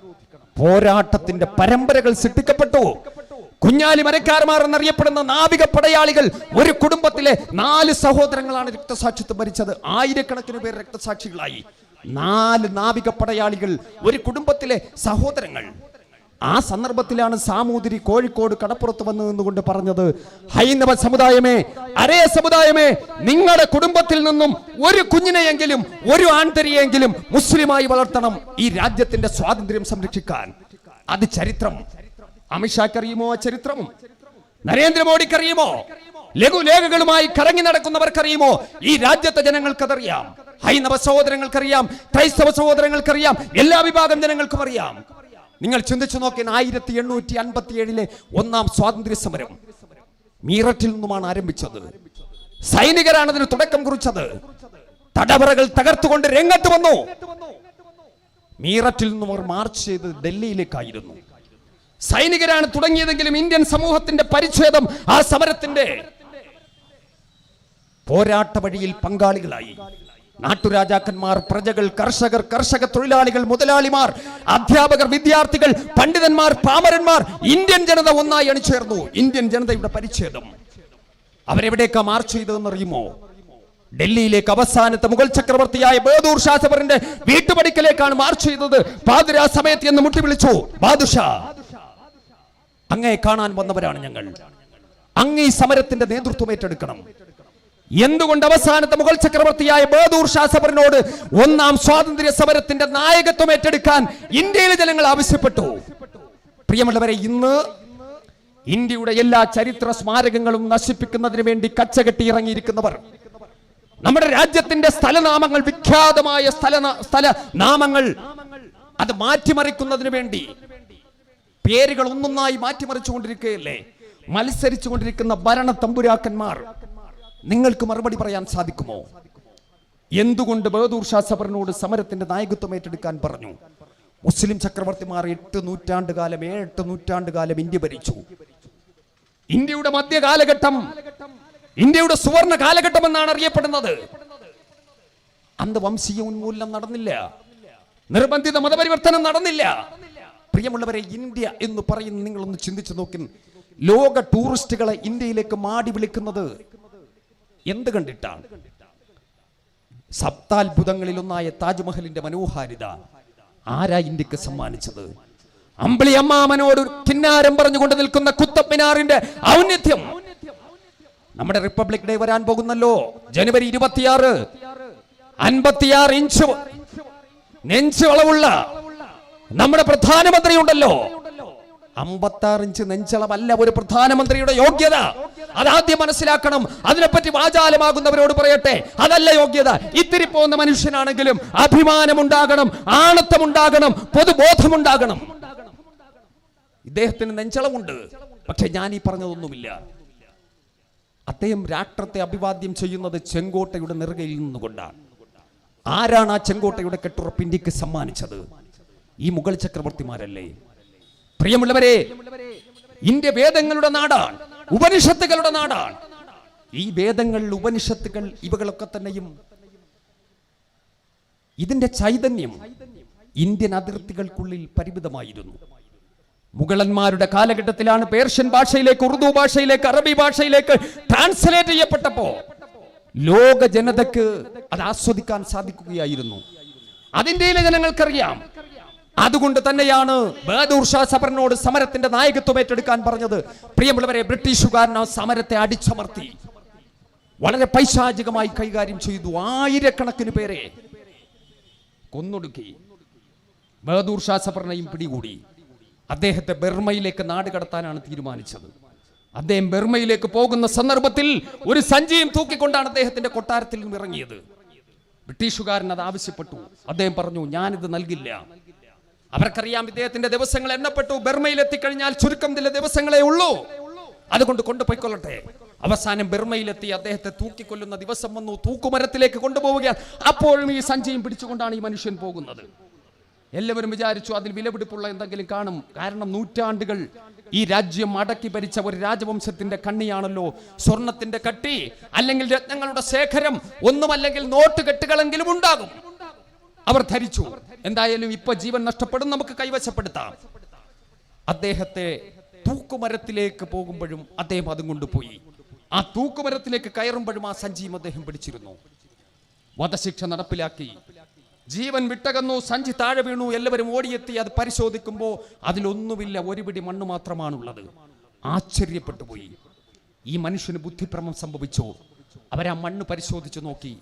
പോരാട്ടത്തിന്റെ പരമ്പരകൾ സൃഷ്ടിക്കപ്പെട്ടു. കുഞ്ഞാലി മരക്കാർമാർ എന്നറിയപ്പെടുന്ന നാവിക പടയാളികൾ ഒരു കുടുംബത്തിലെ നാല് സഹോദരങ്ങളാണ് രക്തസാക്ഷിത്വം ഭരിച്ചത്. ആയിരക്കണക്കിന് പേർ രക്തസാക്ഷികളായി. നാല് നാവിക പടയാളികൾ ഒരു കുടുംബത്തിലെ സഹോദരങ്ങൾ. ആ സന്ദർഭത്തിലാണ് സാമൂതിരി കോഴിക്കോട് കടപ്പുറത്ത് വന്നു നിന്നുകൊണ്ട് പറഞ്ഞത് ഹൈന്ദവ സമുദായമേ അരേ സമുദായമേ നിങ്ങളുടെ കുടുംബത്തിൽ നിന്നും ഒരു കുഞ്ഞിനെയെങ്കിലും ഒരു ആൺതരിയെങ്കിലും മുസ്ലിമായി വളർത്തണം. ഈ രാജ്യത്തിന്റെ സ്വാതന്ത്ര്യം സംരക്ഷിക്കാൻ. അത് ചരിത്രം. അമിത്ഷാക്കറിയുമോ ആ ചരിത്രവും? നരേന്ദ്രമോദിക്കറിയുമോ? ലഘുലേഖകളുമായി കറങ്ങി നടക്കുന്നവർക്കറിയുമോ? ഈ രാജ്യത്തെ ജനങ്ങൾക്കതറിയാം. ഹൈന്ദവ സഹോദരങ്ങൾക്കറിയാം. ക്രൈസ്തവ സഹോദരങ്ങൾക്കറിയാം. എല്ലാ വിഭാഗം ജനങ്ങൾക്കും അറിയാം നിങ്ങൾ ചിന്തിച്ചു നോക്കിയാൽ ആയിരത്തി എണ്ണൂറ്റി അൻപത്തി ഏഴിലെ ഒന്നാം സ്വാതന്ത്ര്യ സമരം മീററ്റിൽ നിന്നുമാണ് ആരംഭിച്ചത്. സൈനികരാണ് അതിന് തുടക്കം കുറിച്ചത്. തടവറകൾ തകർത്തുകൊണ്ട് രംഗത്ത് വന്നു. മീററ്റിൽ നിന്നും അവർ മാർച്ച് ചെയ്ത് ഡൽഹിയിലേക്കായിരുന്നു. സൈനികരാണ് തുടങ്ങിയതെങ്കിലും ഇന്ത്യൻ സമൂഹത്തിന്റെ പരിച്ഛേദം ആ സമരത്തിന്റെ പോരാട്ട വഴിയിൽ പങ്കാളികളായി. നാട്ടുരാജാക്കന്മാർ പ്രജകൾ കർഷകർ കർഷക തൊഴിലാളികൾ മുതലാളിമാർ അധ്യാപകർ വിദ്യാർത്ഥികൾ പണ്ഡിതന്മാർ പാമരന്മാർ ഇന്ത്യൻ ജനത ഒന്നായി അണിചേർന്നു. ഇന്ത്യൻ ജനതയുടെ പരിച്ഛേദം. അവരെവിടേക്കാ മാർച്ച് ചെയ്തതെന്ന് അറിയുമോ? ഡൽഹിയിലേക്ക് അവസാനത്തെ മുഗൾ ചക്രവർത്തിയായ ബേദൂർ ഷാസബറിന്റെ വീട്ടുപടിക്കലേക്കാണ് മാർച്ച് ചെയ്തത്. പാതിരാ സമയത്ത് എന്ന് മുട്ടി വിളിച്ചു. ബാദുഷാ അങ്ങയെ കാണാൻ വന്നവരാണ് ഞങ്ങൾ. അങ്ങ് ഈ സമരത്തിന്റെ നേതൃത്വം ഏറ്റെടുക്കണം. എന്തുകൊണ്ട് അവസാനത്തെ മുഗൾ ചക്രവർത്തിയായ ബഹദൂർ ഷാ സബറിനോട് ഒന്നാം സ്വാതന്ത്ര്യ സമരത്തിന്റെ നായകത്വം ഏറ്റെടുക്കാൻ ഇന്ത്യയിലെ ജനങ്ങൾ ആവശ്യപ്പെട്ടു? പ്രിയമുള്ളവരെ ഇന്ന് ഇന്ത്യയുടെ എല്ലാ ചരിത്ര സ്മാരകങ്ങളും നശിപ്പിക്കുന്നതിന് വേണ്ടി കച്ചകെട്ടി ഇറങ്ങിയിരിക്കുന്നവർ നമ്മുടെ രാജ്യത്തിന്റെ സ്ഥലനാമങ്ങൾ വിഖ്യാതമായ സ്ഥല സ്ഥല നാമങ്ങൾ അത് മാറ്റിമറിക്കുന്നതിന് വേണ്ടി പേരുകൾ ഒന്നൊന്നായി മാറ്റിമറിച്ചുകൊണ്ടിരിക്കുകയല്ലേ? മത്സരിച്ചു കൊണ്ടിരിക്കുന്ന ഭരണ തമ്പുരാക്കന്മാർ നിങ്ങൾക്ക് മറുപടി പറയാൻ സാധിക്കുമോ? എന്തുകൊണ്ട് ബഹദൂർ ഷാ സബറിനോട് സമരത്തിന്റെ നായകത്വം ഏറ്റെടുക്കാൻ പറഞ്ഞു? മുസ്ലിം ചക്രവർത്തിമാർ എട്ട് നൂറ്റാണ്ട് കാലം ഏഴെട്ട് നൂറ്റാണ്ട് കാലം ഇന്ത്യ ഭരിച്ചു. ഇന്ത്യയുടെ മധ്യ കാലഘട്ടം ഇന്ത്യയുടെ സുവർണ കാലഘട്ടം എന്നാണ് അറിയപ്പെടുന്നത്. അന്ന് വംശീയ ഉന്മൂലനം നടന്നില്ല. നിർബന്ധിത മതപരിവർത്തനം നടന്നില്ല. പ്രിയമുള്ളവരെ ഇന്ത്യ എന്ന് പറയുന്ന നിങ്ങളൊന്ന് ചിന്തിച്ചു നോക്കി ലോക ടൂറിസ്റ്റുകളെ ഇന്ത്യയിലേക്ക് മാടി വിളിക്കുന്നത് എന്ത് കണ്ടിട്ടാണ്? സപ്താത്ഭുതങ്ങളിലൊന്നായ താജ്മഹലിന്റെ മനോഹാരിത. ആരാ ഇന്ത്യയ്ക്ക് സമ്മാനിച്ചത്? അമ്പിളി അമ്മാമനോട് കിന്നാരം പറഞ്ഞുകൊണ്ട് നിൽക്കുന്ന കുത്തപ്പിനാറിന്റെ ഔന്നത്യം. നമ്മുടെ റിപ്പബ്ലിക് ഡേ വരാൻ പോകുന്നല്ലോ. ജനുവരി ഇരുപത്തിയാറ്. അൻപത്തിയാറ് ഇഞ്ച് നെഞ്ച് വളവുള്ള നമ്മുടെ പ്രധാനമന്ത്രി ഉണ്ടല്ലോ അമ്പത്താറ് ഇഞ്ച് നെഞ്ചളമല്ല ഒരു പ്രധാനമന്ത്രിയുടെ യോഗ്യത. അതാദ്യം മനസ്സിലാക്കണം അതിനെപ്പറ്റി വാചാലമാകുന്നവരോട് പറയട്ടെ. അതല്ല യോഗ്യത. ഇത്തിരി പോകുന്ന മനുഷ്യനാണെങ്കിലും അഭിമാനമുണ്ടാകണം ആണത്തമുണ്ടാകണം പൊതുബോധമുണ്ടാകണം. ഇദ്ദേഹത്തിന് നെഞ്ചളമുണ്ട്. പക്ഷെ ഞാൻ ഈ പറഞ്ഞതൊന്നുമില്ല. അദ്ദേഹം രാഷ്ട്രത്തെ അഭിവാദ്യം ചെയ്യുന്നത് ചെങ്കോട്ടയുടെ നെറുകയിൽ നിന്നുകൊണ്ടാണ്. ആരാണ് ആ ചെങ്കോട്ടയുടെ കെട്ടുറപ്പ് ഇന്ത്യയ്ക്ക് സമ്മാനിച്ചത്? ഈ മുഗൾ ചക്രവർത്തിമാരല്ലേ? പ്രിയമുള്ളവരെ ഇന്ത്യ വേദങ്ങളുടെ നാടാണ് ഉപനിഷത്തുകളുടെ നാടാണ്. ഈ വേദങ്ങൾ ഉപനിഷത്തുകൾ ഇവകളൊക്കെ തന്നെയും ഇതിന്റെ ചൈതന്യം ഇന്ത്യൻ അതിർത്തികൾക്കുള്ളിൽ പരിമിതമായിരുന്നു. മുഗളന്മാരുടെ കാലഘട്ടത്തിലാണ് പേർഷ്യൻ ഭാഷയിലേക്ക് ഉറുദു ഭാഷയിലേക്ക് അറബി ഭാഷയിലേക്ക് ട്രാൻസ്ലേറ്റ് ചെയ്യപ്പെട്ടപ്പോ ലോക ജനതക്ക് അത് ആസ്വദിക്കാൻ സാധിക്കുകയായിരുന്നു. അതിന്റെ ജനങ്ങൾക്കറിയാം അതുകൊണ്ട് തന്നെയാണ് ബഹദൂർ ഷാ സബറിനോട് സമരത്തിന്റെ നായകത്വം ഏറ്റെടുക്കാൻ പറഞ്ഞത്. പ്രിയമുള്ളവരെ ആ സമരത്തെ അടിച്ചമർത്തി. വളരെ പൈശാചികമായി കൈകാര്യം ചെയ്തു. ആയിരക്കണക്കിന് പേരെ കൊന്നൊടുക്കി. ബഹദൂർ ഷാ സബറിനെയും പിടികൂടി. അദ്ദേഹത്തെ ബെർമയിലേക്ക് നാട് കടത്താനാണ് തീരുമാനിച്ചത്. അദ്ദേഹം ബെർമയിലേക്ക് പോകുന്ന സന്ദർഭത്തിൽ ഒരു സഞ്ചിയും തൂക്കിക്കൊണ്ടാണ് അദ്ദേഹത്തിന്റെ കൊട്ടാരത്തിൽ നിന്നിറങ്ങിയത്. ബ്രിട്ടീഷുകാരൻ അത് ആവശ്യപ്പെട്ടു. അദ്ദേഹം പറഞ്ഞു ഞാനിത് നൽകില്ല. അവർക്കറിയാം ഇദ്ദേഹത്തിന്റെ ദിവസങ്ങൾ എണ്ണപ്പെട്ടു. ബർമയിൽ എത്തിക്കഴിഞ്ഞാൽ ചുരുക്കം ചില ദിവസങ്ങളേ ഉള്ളൂ. അതുകൊണ്ട് കൊണ്ടുപോയിക്കൊള്ളട്ടെ അവസാനം ബർമയിലെത്തി അദ്ദേഹത്തെ തൂക്കിക്കൊല്ലുന്ന ദിവസം വന്നു. തൂക്കുമരത്തിലേക്ക് കൊണ്ടുപോവുകയാണ്. അപ്പോഴും ഈ സഞ്ചിയും പിടിച്ചുകൊണ്ടാണ് ഈ മനുഷ്യൻ പോകുന്നത്. എല്ലാവരും വിചാരിച്ചു അതിൽ വിലപിടിപ്പുള്ള എന്തെങ്കിലും കാണും. കാരണം നൂറ്റാണ്ടുകൾ ഈ രാജ്യം അടക്കി ഭരിച്ച ഒരു രാജവംശത്തിന്റെ കണ്ണിയാണല്ലോ സ്വർണത്തിന്റെ കട്ടി. അല്ലെങ്കിൽ രത്നങ്ങളുടെ ശേഖരം. ഒന്നുമല്ലെങ്കിൽ നോട്ട് കെട്ടുകളെങ്കിലും ഉണ്ടാകും. അവർ ധരിച്ചു. എന്തായാലും ഇപ്പൊ ജീവൻ നഷ്ടപ്പെടും നമുക്ക് കൈവശപ്പെടുത്താം. അദ്ദേഹത്തെ തൂക്കുമരത്തിലേക്ക് പോകുമ്പോഴും അദ്ദേഹം അതും കൊണ്ടുപോയി. ആ തൂക്കുമരത്തിലേക്ക് കയറുമ്പോഴും ആ സഞ്ചിയും അദ്ദേഹം പിടിച്ചിരുന്നു. വധശിക്ഷ നടപ്പിലാക്കി. ജീവൻ വിട്ടകന്നു സഞ്ചി താഴെ വീണു എല്ലാവരും ഓടിയെത്തി അത് പരിശോധിക്കുമ്പോൾ അതിലൊന്നുമില്ല ഒരു പിടി മണ്ണ് മാത്രമാണുള്ളത്. ആശ്ചര്യപ്പെട്ടു പോയി. ഈ മനുഷ്യന് ബുദ്ധിഭ്രമം സംഭവിച്ചു? അവരാ മണ്ണ് പരിശോധിച്ചു നോക്കി.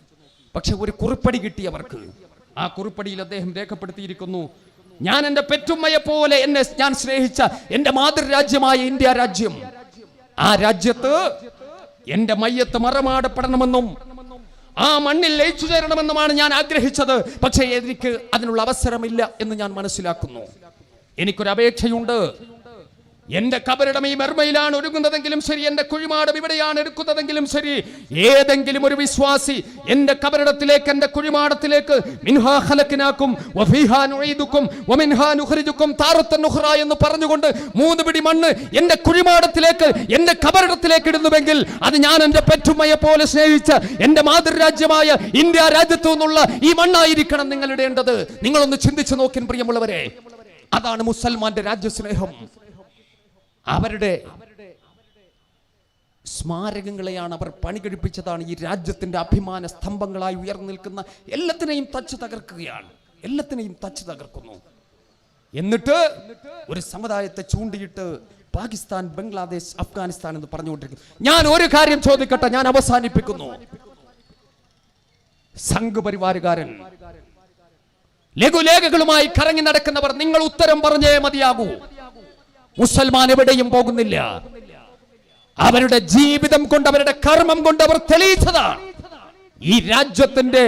പക്ഷെ ഒരു കുറിപ്പടി കിട്ടി അവർക്ക്. ആ കുറിപ്പടിയിൽ അദ്ദേഹം രേഖപ്പെടുത്തിയിരിക്കുന്നു ഞാൻ എന്റെ പെറ്റുമ്മയെ പോലെ എന്നെ ഞാൻ സ്നേഹിച്ച എന്റെ മാതൃരാജ്യമായ ഇന്ത്യ രാജ്യം. ആ രാജ്യത്ത് എന്റെ മയ്യത്ത് മറമാടപ്പെടണമെന്നും ആ മണ്ണിൽ ലയിച്ചു ചേരണമെന്നുമാണ് ഞാൻ ആഗ്രഹിച്ചത്. പക്ഷേ എനിക്ക് അതിനുള്ള അവസരമില്ല എന്ന് ഞാൻ മനസ്സിലാക്കുന്നു. എനിക്കൊരു അപേക്ഷയുണ്ട് എന്റെ കബറിടം ഈ മെർമയിലാണ് ഒരുങ്ങുന്നതെങ്കിലും ശരി എന്റെ കുഴിമാടം ഇവിടെയാണ് എടുക്കുന്നതെങ്കിലും ശരി. ഏതെങ്കിലും ഒരു വിശ്വാസി എന്റെ കബരിടത്തിലേക്ക് എന്റെ കുഴിമാടത്തിലേക്ക് മിൻഹാ ഖലഖനാക്കും വഫീഹാ നുഈദുക്കും വമിൻഹാ നുഖ്രിജുക്കും താറത്തൻ നുഖ്റ എന്ന് പറഞ്ഞുകൊണ്ട് മൂന്ന് പിടി മണ്ണ് എന്റെ കുഴിമാടത്തിലേക്ക് എന്റെ കബരിടത്തിലേക്ക് ഇടുന്നുവെങ്കിൽ അത് ഞാൻ എന്റെ പെറ്റുമ്മയെ പോലെ സ്നേഹിച്ച എന്റെ മാതൃരാജ്യമായ ഇന്ത്യ രാജ്യത്തു നിന്നുള്ള ഈ മണ്ണായിരിക്കണം നിങ്ങൾ ഇടേണ്ടത്. നിങ്ങളൊന്ന് ചിന്തിച്ചു നോക്കിൻ പ്രിയമുള്ളവരെ. അതാണ് മുസൽമാന്റെ രാജ്യസ്നേഹം. അവരുടെ സ്മാരകങ്ങളെയാണ് അവർ പണി കഴിപ്പിച്ചതാണ് ഈ രാജ്യത്തിന്റെ അഭിമാന സ്തംഭങ്ങളായി ഉയർന്നു നിൽക്കുന്ന എല്ലാത്തിനെയും തച്ച് തകർക്കുകയാണ്. എല്ലാത്തിനെയും തച്ച് തകർക്കുന്നു. എന്നിട്ട് ഒരു സമുദായത്തെ ചൂണ്ടിയിട്ട് പാകിസ്ഥാൻ ബംഗ്ലാദേശ് അഫ്ഗാനിസ്ഥാൻ എന്ന് പറഞ്ഞുകൊണ്ടിരിക്കുന്നു. ഞാൻ ഒരു കാര്യം ചോദിക്കട്ടെ? ഞാൻ അവസാനിപ്പിക്കുന്നു. സംഘപരിവാരുകാരൻ ലഘുലേഖകളുമായി കറങ്ങി നടക്കുന്നവർ നിങ്ങൾ ഉത്തരം പറഞ്ഞേ മതിയാകൂ. മുസൽമാൻ എവിടെയും പോകുന്നില്ല. അവരുടെ ജീവിതം കൊണ്ട് അവരുടെ കർമ്മം കൊണ്ട് അവർ തെളിയിച്ചതാണ്. ഈ രാജ്യത്തിന്റെ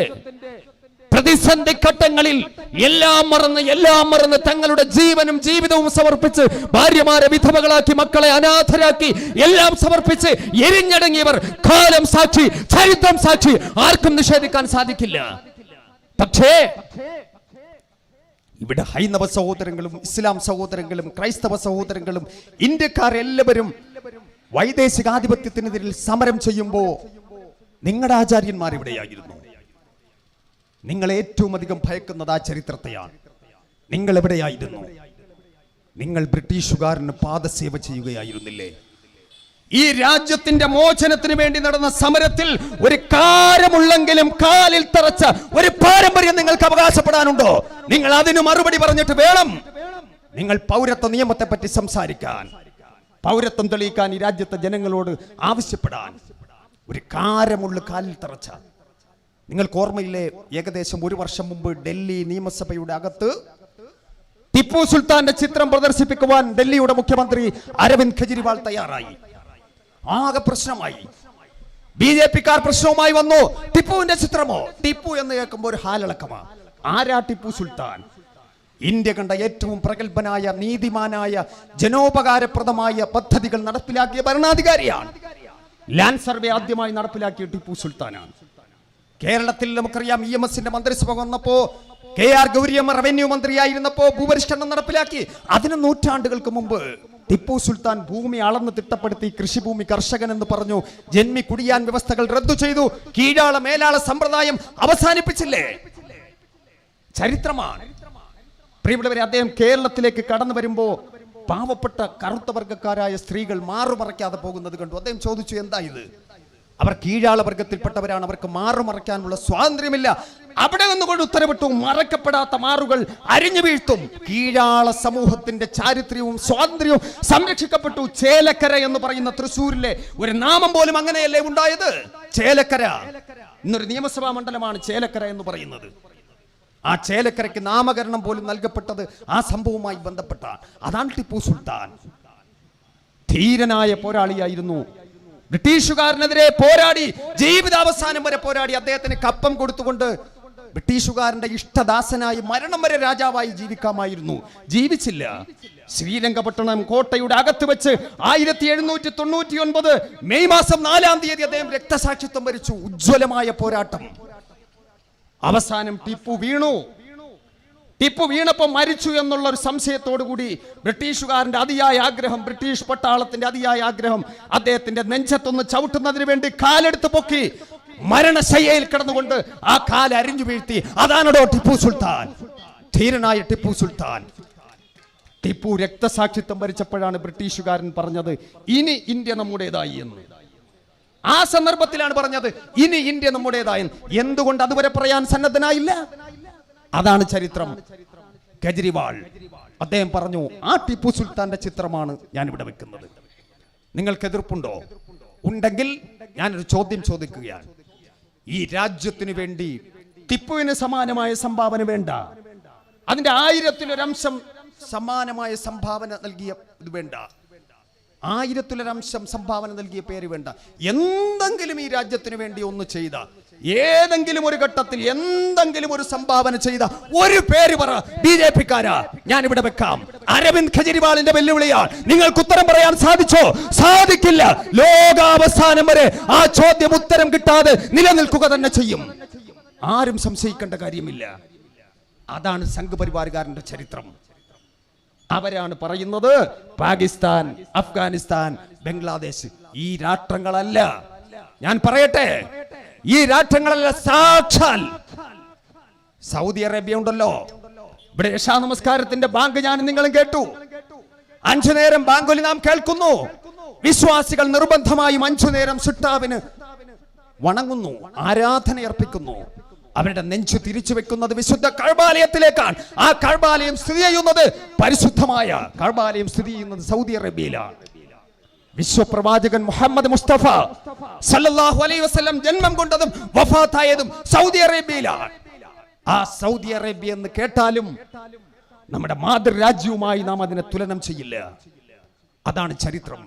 പ്രതിസന്ധി ഘട്ടങ്ങളിൽ എല്ലാം മറന്ന് എല്ലാം മറന്ന് തങ്ങളുടെ ജീവനും ജീവിതവും സമർപ്പിച്ച് ഭാര്യമാരെ വിധവകളാക്കി മക്കളെ അനാഥരാക്കി എല്ലാം സമർപ്പിച്ച് എരിഞ്ഞടങ്ങിയവർ കാലം സാക്ഷി ചരിത്രം സാക്ഷി ആർക്കും നിഷേധിക്കാൻ സാധിക്കില്ല. പക്ഷേ ഇവിടെ ഹൈന്ദവ സഹോദരങ്ങളും ഇസ്ലാം സഹോദരങ്ങളും ക്രൈസ്തവ സഹോദരങ്ങളും ഇന്ത്യക്കാർ എല്ലാവരും വൈദേശികാധിപത്യത്തിനെതിരിൽ സമരം ചെയ്യുമ്പോൾ നിങ്ങളുടെ ആചാര്യന്മാർ ഇവിടെയായിരുന്നു. നിങ്ങൾ ഏറ്റവും അധികം ഭയക്കുന്നത് ആ ചരിത്രത്തെയാണ്. നിങ്ങൾ എവിടെയായിരുന്നു? നിങ്ങൾ ബ്രിട്ടീഷുകാരന് പാദസേവ ചെയ്യുകയായിരുന്നില്ലേ? ഈ രാജ്യത്തിന്റെ മോചനത്തിന് വേണ്ടി നടന്ന സമരത്തിൽ ഒരു കാരമുള്ളെങ്കിലും കാലിൽ തറച്ച ഒരു പാരമ്പര്യം നിങ്ങൾക്ക് അവകാശപ്പെടാനുണ്ടോ? നിങ്ങൾ അതിന് മറുപടി പറഞ്ഞിട്ട് വേണം. നിങ്ങൾ പൗരത്വ നിയമത്തെ പറ്റി സംസാരിക്കാൻ. പൗരത്വം തെളിയിക്കാൻ ഈ രാജ്യത്തെ ജനങ്ങളോട് ആവശ്യപ്പെടാൻ. ഒരു കാരമുള്ള കാലിൽ തറച്ച. നിങ്ങൾക്ക് ഓർമ്മയില്ലേ ഏകദേശം ഒരു വർഷം മുമ്പ് ഡൽഹി നിയമസഭയുടെ അകത്ത് ടിപ്പു സുൽത്താന്റെ ചിത്രം പ്രദർശിപ്പിക്കുവാൻ ഡൽഹിയുടെ മുഖ്യമന്ത്രി അരവിന്ദ് കെജ്രിവാൾ തയ്യാറായി. ആകെ പ്രശ്നമായി. ബി ജെ പിക്കാർ പ്രശ്നവുമായി വന്നു. ടിപ്പുവിന്റെ ചിത്രമോ? ടിപ്പു എന്ന് കേൾക്കുമ്പോൾ ഒരു ഹാലിളക്കമാ. ആരാ ടിപ്പു സുൽത്താൻ? ഇന്ത്യ കണ്ട ഏറ്റവും പ്രഗത്ഭനായ നീതിമാനായ ജനോപകാരപ്രദമായ പദ്ധതികൾ നടപ്പിലാക്കിയ ഭരണാധികാരിയാണ്. ലാൻഡ് സർവേ ആദ്യമായി നടപ്പിലാക്കിയ ടിപ്പു സുൽത്താനാണ്. കേരളത്തിൽ നമുക്കറിയാം ഇ എം എസിന്റെ മന്ത്രിസഭ വന്നപ്പോ കെ ആർ ഗൗരിയമ്മ റവന്യൂ മന്ത്രിയായിരുന്നപ്പോ ഭൂപരിഷ്കരണം നടപ്പിലാക്കി. അതിന് നൂറ്റാണ്ടുകൾക്ക് മുമ്പ് ടിപ്പു സുൽത്താൻ ഭൂമി അളന്ന് തിട്ടപ്പെടുത്തി കൃഷിഭൂമി കർഷകൻ എന്ന് പറഞ്ഞു. ജന്മി കുടിയാൻ വ്യവസ്ഥകൾ റദ്ദു ചെയ്തു. കീഴാള മേലാള സമ്പ്രദായം അവസാനിപ്പിച്ചില്ലേ? ചരിത്രമാണ്. പ്രിയപ്പെട്ടവരെ അദ്ദേഹം കേരളത്തിലേക്ക് കടന്നു വരുമ്പോ പാവപ്പെട്ട കറുത്ത വർഗക്കാരായ സ്ത്രീകൾ മാറുമറയ്ക്കാതെ പോകുന്നത് കണ്ടു. അദ്ദേഹം ചോദിച്ചു എന്താ ഇത്? അവർ കീഴാള വർഗത്തിൽപ്പെട്ടവരാണ് അവർക്ക് മാറുമറയ്ക്കാനുള്ള സ്വാതന്ത്ര്യമില്ല. അവിടെ നിന്നുകൊണ്ട് ഉത്തരവിട്ടു. മറക്കപ്പെടാത്ത മാറുകൾ അരിഞ്ഞു വീഴ്ത്തും. കീഴാള സമൂഹത്തിന്റെ ചാരിത്ര്യവും സ്വാതന്ത്ര്യവും സംരക്ഷിക്കപ്പെട്ടു. ചേലക്കര എന്ന് പറയുന്ന തൃശ്ശൂരിലെ ഒരു നാമം പോലും അങ്ങനെയല്ലേ ഉണ്ടായത്? ചേലക്കര. ഇന്നൊരു നിയമസഭാ മണ്ഡലമാണ് ചേലക്കര എന്ന് പറയുന്നത്. ആ ചേലക്കരയ്ക്ക് നാമകരണം പോലും നൽകപ്പെട്ടത് ആ സംഭവവുമായി ബന്ധപ്പെട്ട അതാണ് ടിപ്പു സുൽത്താൻ. ധീരനായ പോരാളിയായിരുന്നു. ബ്രിട്ടീഷുകാരനെതിരെ പോരാടി ജീവിതാവസാനം വരെ പോരാടി അദ്ദേഹത്തിന് കപ്പം കൊടുത്തുകൊണ്ട് ബ്രിട്ടീഷുകാരന്റെ ഇഷ്ടദാസനായി മരണം വരെ രാജാവായി ജീവിക്കാമായിരുന്നു. ജീവിച്ചില്ല. ശ്രീരംഗപട്ടണം കോട്ടയുടെ അകത്ത് വെച്ച് ആയിരത്തി എഴുന്നൂറ്റി തൊണ്ണൂറ്റി ഒൻപത് മെയ് മാസം നാലാം തീയതി അദ്ദേഹം രക്തസാക്ഷിത്വം വരിച്ചു. ഉജ്ജ്വലമായ പോരാട്ടം. അവസാനം ടിപ്പു വീണു. ടിപ്പു വീണപ്പോൾ മരിച്ചു എന്നുള്ള ഒരു സംശയത്തോടു കൂടി ബ്രിട്ടീഷുകാരന്റെ അതിയായ ആഗ്രഹം ബ്രിട്ടീഷ് പട്ടാളത്തിന്റെ അതിയായ ആഗ്രഹം അദ്ദേഹത്തിന്റെ നെഞ്ചത്തൊന്ന് ചവിട്ടുന്നതിന് വേണ്ടി കാലെടുത്ത് പൊക്കി മരണശയ്യയിൽ കിടന്നുകൊണ്ട് ആ കാൽ അരിഞ്ഞു വീഴ്ത്തി അതാണടോ ടിപ്പു സുൽത്താൻ ധീരനായ ടിപ്പു സുൽത്താൻ. ടിപ്പു രക്തസാക്ഷിത്വം ഭരിച്ചപ്പോഴാണ് ബ്രിട്ടീഷുകാരൻ പറഞ്ഞത് ഇനി ഇന്ത്യ നമ്മുടേതായി എന്ന്. ആ സന്ദർഭത്തിലാണ് പറഞ്ഞത് ഇനി ഇന്ത്യ നമ്മുടേതായി എന്തുകൊണ്ട് അതുവരെ പറയാൻ സന്നദ്ധനായില്ല? അതാണ് ചരിത്രം. കെജ്രിവാൾ. അദ്ദേഹം പറഞ്ഞു ആ ടിപ്പു സുൽത്താന്റെ ചിത്രമാണ് ഞാൻ ഇവിടെ വെക്കുന്നത്. നിങ്ങൾക്ക് എതിർപ്പുണ്ടോ ഉണ്ടെങ്കിൽ ഞാനൊരു ചോദ്യം ചോദിക്കുകയാണ്. ഈ രാജ്യത്തിന് വേണ്ടി ടിപ്പുവിന് സമാനമായ സംഭാവന വേണ്ട. അതിന്റെ ആയിരത്തിലൊരംശം സമാനമായ സംഭാവന നൽകിയ ഇത് വേണ്ട. ആയിരത്തിലൊരംശം സംഭാവന നൽകിയ പേര് വേണ്ട. എന്തെങ്കിലും ഈ രാജ്യത്തിന് വേണ്ടി ഒന്ന് ചെയ്ത ഏതെങ്കിലും ഒരു ഘട്ടത്തിൽ എന്തെങ്കിലും ഒരു സംഭാവന ചെയ്ത ഒരു പേര് പറ. ബി ജെ പിക്കാരാ. ഞാൻ ഇവിടെ വെക്കാം. അരവിന്ദ് കെജ്രിവാളിന്റെ വെല്ലുവിളിയാണ് നിങ്ങൾക്ക് ഉത്തരം പറയാൻ സാധിച്ചോ? സാധിക്കില്ല. ലോകാവസാനം വരെ ആ ചോദ്യം ഉത്തരം കിട്ടാതെ നിലനിൽക്കുക തന്നെ ചെയ്യും. ആരും സംശയിക്കേണ്ട കാര്യമില്ല. അതാണ് സംഘപരിവാറുകാരന്റെ ചരിത്രം. അവരാണ് പറയുന്നത് പാകിസ്ഥാൻ അഫ്ഗാനിസ്ഥാൻ ബംഗ്ലാദേശ് ഈ രാഷ്ട്രങ്ങളല്ല. ഞാൻ പറയട്ടെ. ഈ രാഷ്ട്രങ്ങളല്ല സാക്ഷാൽ. സൗദി അറേബ്യ ഉണ്ടല്ലോ. ഇവിടെ യശാ നമസ്കാരത്തിന്റെ ബാങ്ക് ഞാൻ നിങ്ങളും കേട്ടു. അഞ്ചു നേരം ബാങ്കുലി നാം കേൾക്കുന്നു. വിശ്വാസികൾ നിർബന്ധമായും അഞ്ചു നേരം സുട്ടാവിന് വണങ്ങുന്നു ആരാധനയർപ്പിക്കുന്നു. അവരുടെ നെഞ്ചു തിരിച്ചു വെക്കുന്നത് വിശുദ്ധ കഴബാലയത്തിലേക്കാണ്. ആ കഴബാലയം സ്ഥിതി ചെയ്യുന്നത് പരിശുദ്ധമായ കഴബാലയം സ്ഥിതി ചെയ്യുന്നത് സൗദി അറേബ്യയിലാണ്. വിശ്വപ്രവാചകൻ മുഹമ്മദ് മുസ്തഫ സല്ലല്ലാഹു അലൈഹി വസല്ലം ജന്മം കൊണ്ടതും വഫാത്തായതും സൗദി അറേബ്യയിലാണ്. ആ സൗദി അറേബ്യ എന്ന് കേട്ടാലും നമ്മുടെ മാതൃരാജ്യവുമായി നാം അതിനെ തുലനം ചെയ്യില്ല. അതാണ് ചരിത്രം.